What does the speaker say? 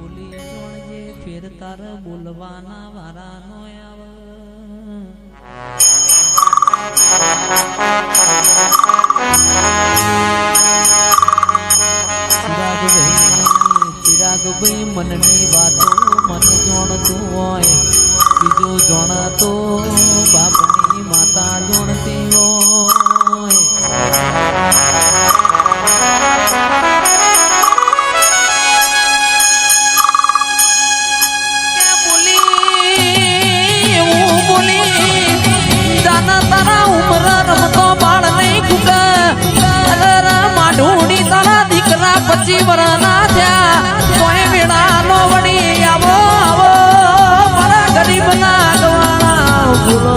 બોલી જોણજે ફેર તાર બોલવાના વારા નો આવ ચિરાગભાઈ મનની વાતો મને જોણતું હોય. બીજું જોણતો બાપની માતા જીવન ના થયા કોઈ મેળા નો વળી આવો આવો મારા ગરીબ ના ગવાના ભૂલો.